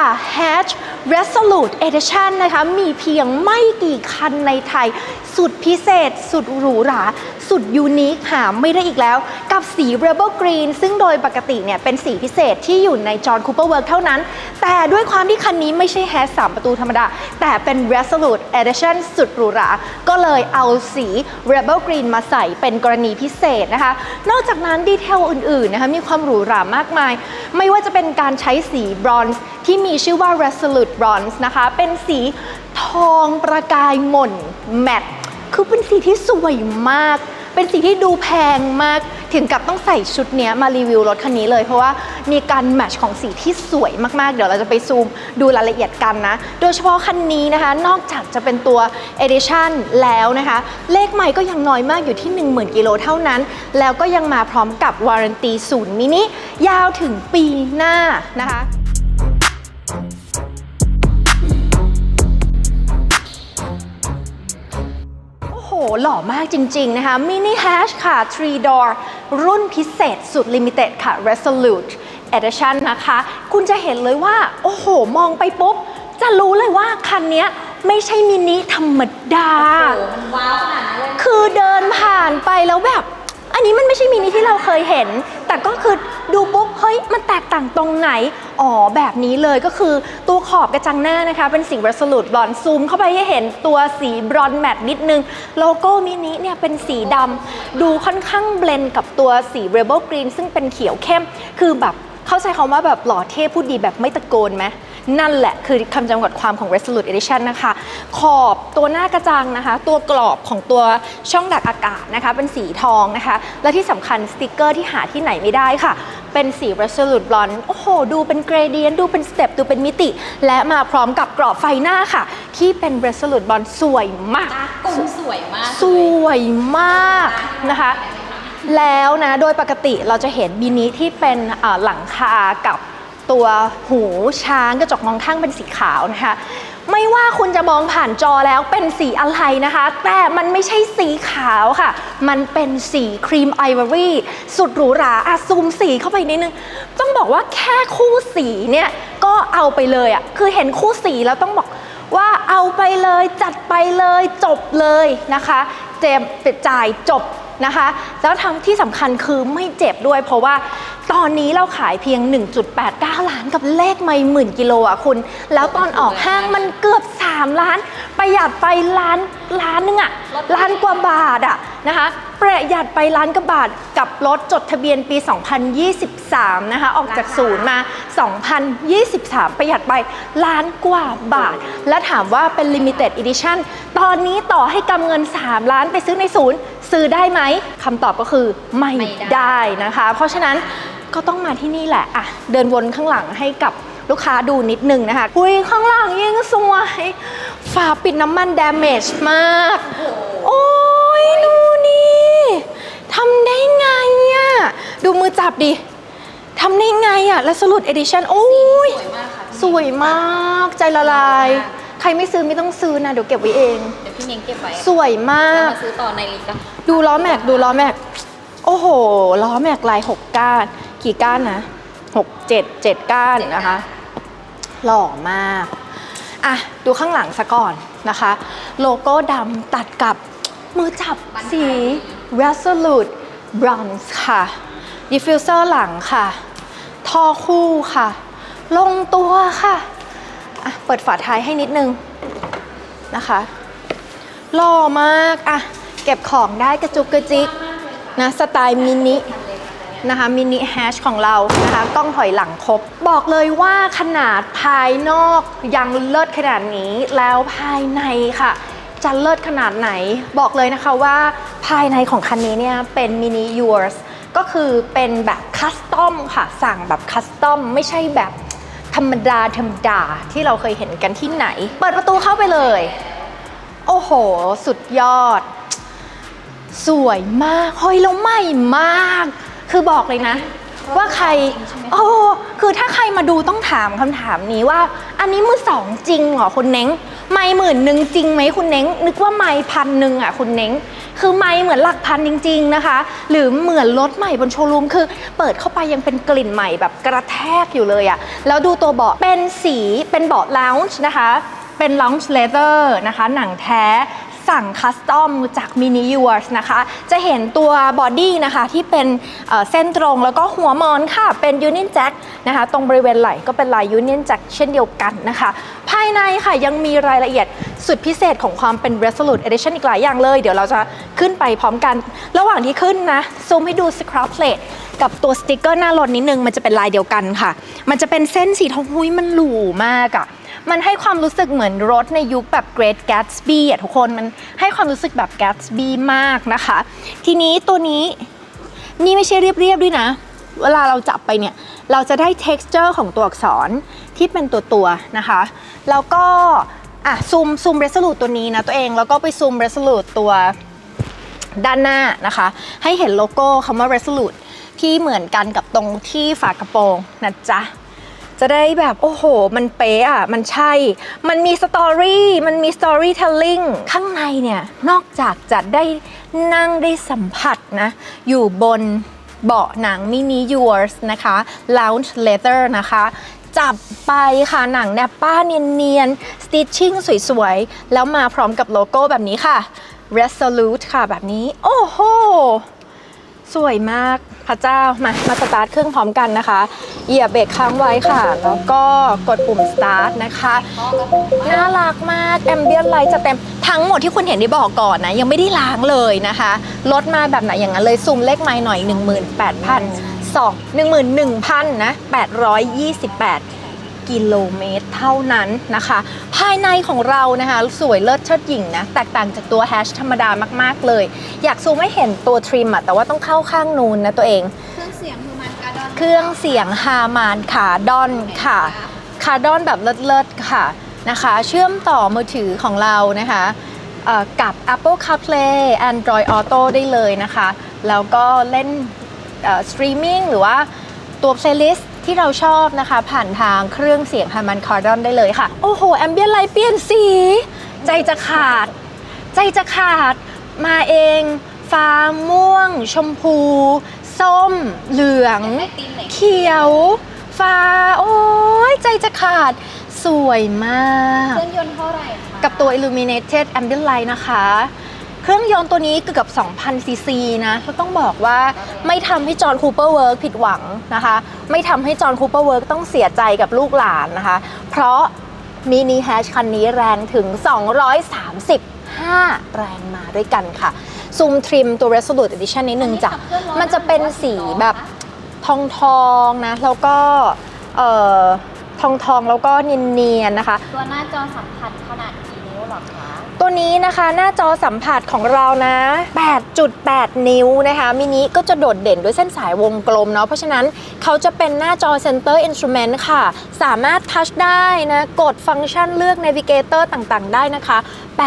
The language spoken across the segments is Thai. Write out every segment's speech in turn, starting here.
ค่ะ Hatch Resolute Edition นะคะมีเพียงไม่กี่คันในไทย สุดพิเศษ สุดหรูหรา สุดยูนิคหาไม่ได้อีกแล้ว กับสี Rebel Green ซึ่งโดยปกติเนี่ยเป็นสีพิเศษที่อยู่ใน John Cooper Work เท่านั้น แต่ด้วยความที่คันนี้ไม่ใช่ Hatch 3ประตูธรรมดา แต่เป็น Resolute Edition สุดหรูหรา ก็เลยเอาสี Rebel Green มาใส่เป็นกรณีพิเศษนะคะ นอกจากนั้นดีเทลอื่นๆนะคะมีความหรูหรามากมาย ไม่ว่าจะเป็นการใช้สีบรอนซ์ที่มีชื่อว่า Resolute Bronze นะคะ เป็นสีทองประกายหม่นแมตต์คือเป็นสีที่สวยมาก เป็นสีที่ดูแพงมาก ถึงกับต้องใส่ชุดนี้มารีวิวรถคันนี้เลย เพราะว่ามีการแมทช์ของสีที่สวยมากๆ เดี๋ยวเราจะไปซูมดูรายละเอียดกันนะ โดยเฉพาะคันนี้นะคะ นอกจากจะเป็นตัว Edition แล้วนะคะ เลขใหม่ก็ยังน้อยมากอยู่ที่ 10,000 กิโลเท่านั้น แล้วก็ยังมาพร้อมกับวารันตีศูนย์มินิยาวถึงปีหน้านะคะ หหล่อมากจริง ๆ นะคะ Mini Hash ค่ะ3 door รุ่นพิเศษสุด Limited ค่ะ Resolute Edition นะคะ คุณจะเห็นเลยว่า โอ้โห มองไปปุ๊บ จะรู้เลยว่าคันเนี้ยไม่ใช่มินิธรรมดาโอ้โหมันว้าวขนาดนั้นเลยคือเดินผ่านไปแล้วแบบ อันนี้มันไม่ใช่มินิที่เราเคยเห็น แต่ก็คือดูปุ๊บเฮ้ยมันแตกต่างตรงไหน อ๋อแบบนี้เลยก็คือตัวขอบกระจังหน้านะคะ เป็นสี Resolute บลอนซูมเข้าไปให้เห็นตัวสีบรอนแมตนิดนึง โลโก้มินิเนี่ยเป็นสีดำดูค่อนข้างเบลนกับตัวสี Rebel Green ซึ่งเป็นเขียวเข้ม คือแบบเข้าใจคำว่าแบบหล่อเท่พูดดีแบบไม่ตะโกนไหม นั่นแหละคือคำจำกัดความของ Resolute Edition นะคะ ขอบตัวหน้ากระจังนะคะ ตัวกรอบของตัวช่องดักอากาศนะคะ เป็นสีทองนะคะ และที่สำคัญสติกเกอร์ที่หาที่ไหนไม่ได้ค่ะ เป็นสี Resolute Blonde โอ้โห ดูเป็นเกรเดียนดูเป็นสเต็ปดูเป็นมิติ และมาพร้อมกับกรอบไฟหน้าค่ะ ที่เป็น Resolute Blonde สวยมากตากลมสวยมาก สวยมากนะคะแล้วนะ โดยปกติเราจะเห็นบินิที่เป็นเอ่อหลังคากับ ตัวหูช้างกระจกมองข้างเป็นสีขาวนะคะไม่ว่าคุณจะมองผ่านจอแล้วเป็นสีอะไรนะคะ แต่มันไม่ใช่สีขาวค่ะ มันเป็นสีครีมไอวอรี่สุดหรูหราอะซูมสีเข้าไปนิดนึง ต้องบอกว่าแค่คู่สีเนี่ย ก็เอาไปเลยอะคือเห็นคู่สีแล้วต้องบอกว่าเอาไปเลยจัดไปเลยจบเลยนะคะ เจ็บจ่ายจบ นะคะ แล้วทำที่สำคัญคือไม่เจ็บด้วย เพราะว่าตอนนี้เราขายเพียง 1.89 ล้านกับเลขไม่หมื่นกิโลอะคุณ แล้วตอนออกห้างมันเกือบ 3 ล้าน ประหยัดไปล้านล้านนึงอะล้านกว่าบาทอะนะคะ ประหยัดไปล้านกว่าบาทกับรถจดทะเบียนปี 2023 นะคะ ออกจากศูนย์มา 2023 ประหยัดไปล้านกว่าบาท และถามว่าเป็น Limited Edition ตอนนี้ต่อให้กำเงิน 3 ล้านไปซื้อในศูนย์ ซื้อได้ไหมคำตอบก็คือไม่ไม่ได้ ได้นะคะ เพราะฉะนั้นก็ต้องมาที่นี่แหละอะเดินวนข้างหลังให้กับลูกค้าดูนิดนึงนะคะอุ้ยข้างหลังยิ่งสวยฝาปิดน้ำมัน damage มาก โอ้ยดูนี่ทำได้ไงอะ ดูมือจับดิทำได้ไงอะและสรุป edition โอ้ย สวยมากค่ะสวยมากใจละลาย ใครไม่ซื้อไม่ต้องซื้อนะ เดี๋ยวเก็บไว้เอง เดี๋ยวพี่เม้งเก็บไว้สวยมาก มาซื้อต่อในลิกอะดูล้อแม็ก ดูล้อแม็ก โอ้โห ล้อแม็กลายหกก้าน กี่ก้านนะหกเจ็ดเจ็ดก้านนะคะ หล่อมาก อะ ดูข้างหลังซะก่อนนะคะ โลโก้ดำตัดกับมือจับสี Resolute Bronze ค่ะ Diffuser หลังค่ะท่อคู่ค่ะ ลงตัวค่ะอะเปิดฝาท้ายให้นิดนึงนะคะหล่อมากอะเก็บของได้กระจุกกระจิกนะสไตล์มินินะคะมินิแฮชของเรานะคะกล้องถอยหลังครบ บอกเลยว่าขนาดภายนอกยังเลิศขนาดนี้แล้วภายในค่ะ จะเลิศขนาดไหน บอกเลยนะคะว่าภายในของคันนี้เนี่ยเป็นมินิ yours ก็คือเป็นแบบคัสตอมค่ะ สั่งแบบคัสตอมไม่ใช่แบบธรรมดาธรรมดาที่เราเคยเห็นกันที่ไหน เปิดประตูเข้าไปเลย โอ้โห สุดยอด สวยมากเฮ้ยแล้วใหม่มาก คือบอกเลยนะ ว่าใครโอ้คือถ้าใครมาดูต้องถามคำถามนี้ว่า อันนี้มือสองจริงเหรอคุณเน้ง ไม่หมื่นหนึ่งจริงไหมคุณเน้ง นึกว่าไม่พันหนึ่งอะคุณเน้ง คือไม่เหมือนหลักพันจริง ๆนะคะ หรือเหมือนรถใหม่บนโชว์รูมคือ เปิดเข้าไปยังเป็นกลิ่นใหม่แบบกระแทกอยู่เลยอะแล้วดูตัวเบาะเป็นสีเป็นเบาะ lounge นะคะ เป็น lounge leather นะคะ หนังแท้ สั่งคัสตอมจาก Mini Yours นะคะ จะเห็นตัวบอดี้นะคะที่เป็นเส้นตรงแล้วก็หัวมอนค่ะ เป็น Union Jack นะคะตรงบริเวณไหล่ก็เป็นลาย Union Jack เช่นเดียวกันนะคะ ภายในค่ะยังมีรายละเอียดสุดพิเศษของความเป็น Resolute Edition อีกหลายอย่างเลย เดี๋ยวเราจะขึ้นไปพร้อมกัน ระหว่างที่ขึ้นนะ ซูมให้ดู Scrub Plate กับตัวสติกเกอร์หน้ารถนิดนึงมันจะเป็นลายเดียวกันค่ะ มันจะเป็นเส้นสีทองหุ้ยมันหรูมากอะ มันให้ความรู้สึกเหมือนรถในยุคแบบ Great Gatsby อะทุกคนมันให้ความรู้สึกแบบ Gatsby มากนะคะ ทีนี้ตัวนี้นี่ไม่ใช่เรียบๆด้วยนะ เวลาเราจับไปเนี่ย เราจะได้ texture ของตัวอักษรที่เป็นตัวตัวๆนะคะ แล้วก็อะซูมซูม resolute ตัวนี้นะตัวเอง แล้วก็ไปซูม resolute ตัวด้านหน้านะคะ ให้เห็นโลโก้คำว่า resolute ที่เหมือนกันกับตรงที่ฝากระโปรงนะจ๊ะ จะได้แบบโอ้โห มันเป๊ะอะ มันใช่ มันมีสตอรี่ มันมีสตอรี่เทลลิ่งข้างในเนี่ย นอกจากจะได้นั่งได้สัมผัสนะ อยู่บนเบาะหนังมินิ yours นะคะ lounge leather นะคะจับไปค่ะหนังแนบป้าเนียนๆ stitching สวยๆ แล้วมาพร้อมกับโลโก้แบบนี้ค่ะ resolute ค่ะแบบนี้ โอ้โห สวยมากพระเจ้ามามาสตาร์ทเครื่องพร้อมกันนะคะเหยียบเบรกค้างไว้ค่ะ แล้วก็กดปุ่มสตาร์ทนะคะน่ารักมากแอมเบียนไลท์จะเต็มทั้งหมดที่คุณเห็นได้บอกก่อนนะ ยังไม่ได้ล้างเลยนะคะลดมาแบบไหนอย่างนั้นเลยซูมเลขไม้หน่อย 18,000 2 11,000นะ828 กิโลเมตรเท่านั้นนะคะ ภายในของเรานะคะ สวยเลิศเชิดหยิ่งนะ แตกต่างจากตัวแฮชธรรมดามาก ๆ เลย อยากซูมให้เห็นตัวทริมอะแต่ว่าต้องเข้าข้างนูนนะตัวเอง เครื่องเสียงคือมันการ์ดอนเครื่องเสียงฮามานขาดอนค่ะคาดอนแบบเลิศๆค่ะนะคะ เชื่อมต่อมือถือของเรานะคะเอ่อกับ Apple CarPlay Android Auto ได้เลยนะคะ แล้วก็เล่นสตรีมมิ่งหรือว่าตัว playlist ที่เราชอบนะคะ ผ่านทางเครื่องเสียง Harman Kardon ได้เลยค่ะ โอ้โห แอมเบียนไลท์เปลี่ยนสี ใจจะขาด ใจจะขาด มาเอง ฟ้าม่วง ชมพู ส้ม เหลืองได้ตีมไหนเขียว ฟ้า โอ้ยใจจะขาด สวยมาก เครื่องยนต์เท่าไหร่คะกับตัว Illuminated Ambient Light นะคะ เครื่องยนต์ตัวนี้เกือบ2,000ซีซีนะก็ต้องบอกว่าไม่ทำให้จอห์นคูเปอร์เวิร์กผิดหวังนะคะ ไม่ทำให้จอห์นคูเปอร์เวิร์กต้องเสียใจกับลูกหลานนะคะ เพราะมินิแฮชคันนี้แรงถึง 235 แรงมาด้วยกันค่ะ ซูมทริมตัว Resolute Edition นิดนึงจ้ะ มันจะเป็นสีแบบทองทองนะ แล้วก็เอ่อทองทองแล้วก็เนียนๆนะคะ ตัวหน้าจอสัมผัสขนาดกี่นิ้วหรอคะ ตัวนี้นะคะหน้าจอสัมผัสของเรานะ 8.8 นิ้วนะคะ มินิก็จะโดดเด่นด้วยเส้นสายวงกลมเนาะ เพราะฉะนั้นเขาจะเป็นหน้าจอ Center Instrument ค่ะ สามารถทัชได้นะ กดฟังก์ชันเลือก Navigator ต่างๆ ได้นะคะ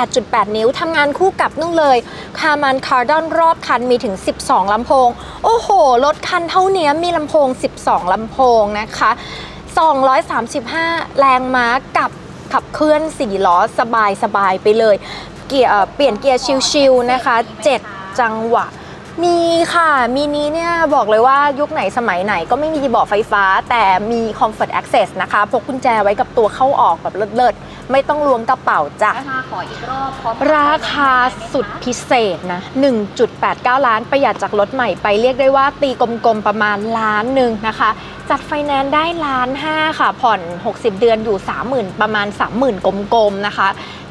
8.8 นิ้วทำงานคู่กับนู่นเลย c a r m a n Kardon รอบคันมีถึง 12ลำโพง โอ้โห รถคันเท่านี้มีลำโพง 12ลำโพงนะคะ235 แรงม้ากับ ขับเคลื่อนสี่ล้อสบายสบายๆไปเลยเกียร์เอ่อเปลี่ยนเกียร์ชิลๆนะคะ7จังหวะมีค่ะ มีนี้เนี่ยบอกเลยว่ายุคไหนสมัยไหนก็ไม่มีเบาะไฟฟ้า แต่มี Comfort Access นะคะ พกกุญแจไว้กับตัวเข้าออกแบบเลิศๆ ไม่ต้องล้วงกระเป๋าจ้ะราคาขออีกรอบพร้อมราคาสุดพิเศษนะ 1.89 ล้านประหยัดจากรถใหม่ไปเรียกได้ว่าตีกลมๆประมาณล้านหนึ่งนะคะ จัดไฟแนนซ์ได้ล้านห้าค่ะ ผ่อน 60 เดือนอยู่ 30,000 ประมาณ 30,000 กลมๆนะคะ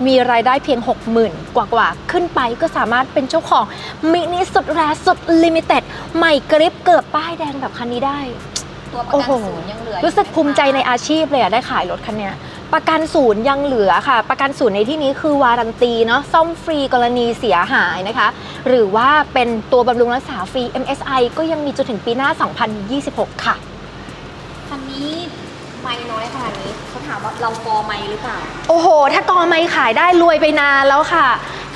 มีรายได้เพียง 60,000 กว่าๆ ขึ้นไปก็สามารถเป็นเจ้าของมินิสุดแรสุดลิมิเต็ดใหม่กริปเกือบป้ายแดงแบบคันนี้ได้ตัวประโอ้กันโหศูนย์ยังเหลือรู้สึกภูมิใจในอาชีพเลยอะได้ขายรถคันเนี้ย ประกันศูนย์ยังเหลือค่ะ ประกันศูนย์ในที่นี้คือวารันตีเนาะซ่อมฟรีกรณีเสียหายนะคะ หรือว่าเป็นตัวบำรุงรักษาฟรี MSI ก็ยังมีจนถึงปีหน้า 2026 ค่ะ คันนี้ไม่น้อยขนาดนี้เขาถามว่าเรากอไม่หรือเปล่า โอ้โห ถ้ากอไม่ขายได้รวยไปนานแล้วค่ะ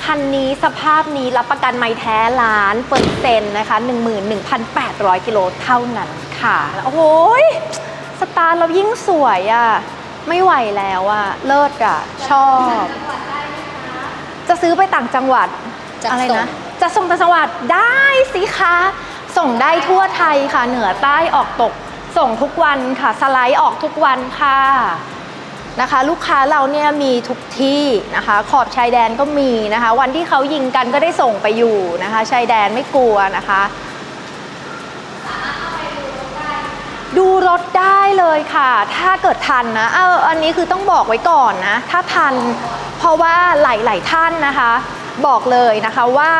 คันนี้สภาพนี้รับประกันไม่แท้ล้านเปอร์เซ็นต์นะคะ 11,800 กิโลเท่านั้นค่ะ โอ้โหยสตาร์ทเรายิ่งสวยอะ่ะ ไม่ไหวแล้วอะเลิศอะชอบ จะซื้อไปต่างจังหวัดจะอะไรส่ง นะ จะส่งต่างจังหวัดได้สิคะ ส่งได้ทั่วไทยค่ะ เหนือใต้ออกตก ส่งทุกวันค่ะ สไลด์ออกทุกวันค่ะนะคะ ลูกค้าเราเนี่ยมีทุกที่นะคะ ขอบชายแดนก็มีนะคะ วันที่เขายิงกันก็ได้ส่งไปอยู่นะคะ ชายแดนไม่กลัวนะคะ ดูรถได้เลยค่ะ ถ้าเกิดทันนะเอออันนี้คือต้องบอกไว้ก่อนนะ ถ้าทัน เพราะว่าหลาย ๆ ท่านนะคะ บอกเลยนะคะว่า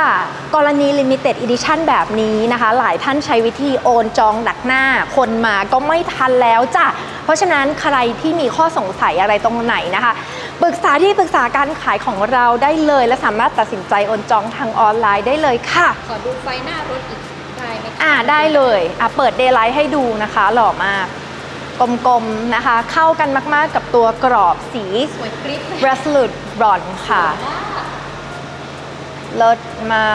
กรณี Limited Edition แบบนี้นะคะ หลายท่านใช้วิธีโอนจองดักหน้า คนมาก็ไม่ทันแล้วจ้ะ เพราะฉะนั้นใครที่มีข้อสงสัยอะไรตรงไหนนะคะปรึกษาที่ปรึกษาการขายของเราได้เลย และสามารถตัดสินใจโอนจองทางออนไลน์ได้เลยค่ะ ขอดูไฟหน้ารถอีก ได้ไหมคะอ่าได้เลยอะเปิดเดย์ไลท์ให้ดูนะคะหล่อมาก กลมๆนะคะ เข้ากันมากๆกับตัวกรอบสี สวยกริ๊บเลย Resolute Bronze ค่ะเลิศมา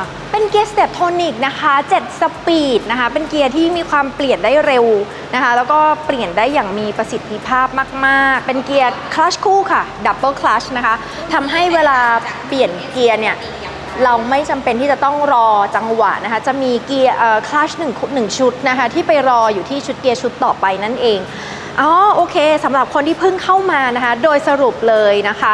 ก เป็นเกียร์สเต p โทนิกนะคะ 7 สปีดนะคะ เป็นเกียร์ที่มีความเปลี่ยนได้เร็วนะคะ แล้วก็เปลี่ยนได้อย่างมีประสิทธิภาพมากๆ เป็นเกียร์คลัชคู่ค่ะ ดับเบิลคลัชนะคะ ทำให้เวลาเปลี่ยนเกียร์เนี่ยเร เราไม่จำเป็นที่จะต้องรอจังหวะนะคะ จะมีเกียร์คลัชหนึ่งหนึ่งชุดนะคะ ที่ไปรออยู่ที่ชุดเกียร์ชุดต่อไปนั่นเองอ๋อโอเคสำหรับคนที่เพิ่งเข้ามานะคะ โดยสรุปเลยนะคะ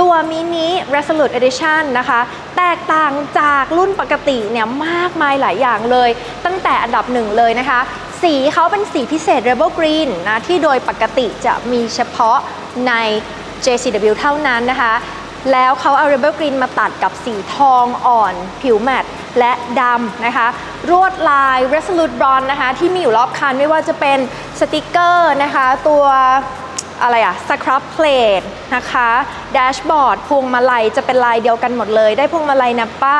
ตัวมินิ Resolute Edition นะคะ แตกต่างจากรุ่นปกติเนี่ยมากมายหลายอย่างเลย ตั้งแต่อันดับหนึ่งเลยนะคะ สีเขาเป็นสีพิเศษ Rebel Green นะ ที่โดยปกติจะมีเฉพาะใน JCW เท่านั้นนะคะ แล้วเขาเอา Rebel Green มาตัดกับสีทองอ่อน ผิวแมตต์และดำนะคะ รวดลาย Resolute Bronze นะคะ ที่มีอยู่รอบคันไม่ว่าจะเป็นสติกเกอร์นะคะ ตัว อะไรอะสครับเพลทนะคะแดชบอร์ดพวงมาลัยจะเป็นลายเดียวกันหมดเลย ได้พวงมาลัยนับป้า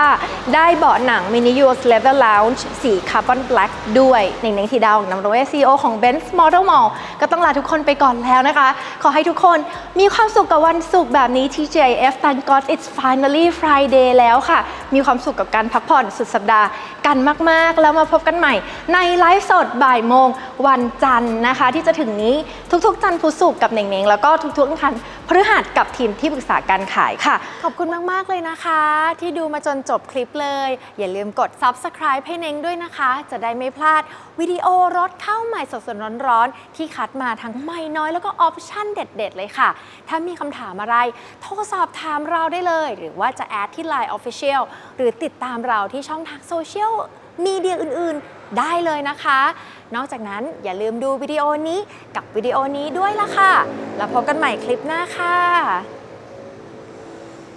ได้เบาะหนัง Mini US Leather Lounge สีคาร์บอนแบล็กด้วยหนึ่งในทีดาวของนำโดย CEO ของ Benz Model Mall ก็ต้องลาทุกคนไปก่อนแล้วนะคะ ขอให้ทุกคนมีความสุขกับวันศุกร์แบบนี้ TJF Thank God it's finally Friday แล้วค่ะ มีความสุขกับการพักผ่อนสุดสัปดาห์ กันมากๆ แล้วมาพบกันใหม่ ในไลฟ์สดบ่ายโมงวันจันทร์นะคะ ที่จะถึงนี้ทุกๆ จันทร์พุธศุกร์กับเน่งๆ แล้วก็ทุกๆอังคันพฤหัสกับทีมที่ปรึกษาการขายค่ะ ขอบคุณมาก ๆ เลยนะคะ ที่ดูมาจนจบคลิปเลย อย่าลืมกด subscribe ให้เน่งด้วยนะคะ จะได้ไม่พลาดวิดีโอรถเข้าใหม่สดๆร้อนๆ ที่คัดมาทั้งไม่น้อยแล้วก็ออปชั่นเด็ด ๆ เลยค่ะ ถ้ามีคำถามอะไร โทรสอบถามเราได้เลย หรือว่าจะแอดที่ Line Official หรือติดตามเราที่ช่องทางโซเชียลมีเดียอื่นๆ ได้เลยนะคะ นอกจากนั้นอย่าลืมดูวิดีโอนี้กับวิดีโอนี้ด้วยล่ะค่ะ แล้วพบกันใหม่คลิปหน้าค่ะ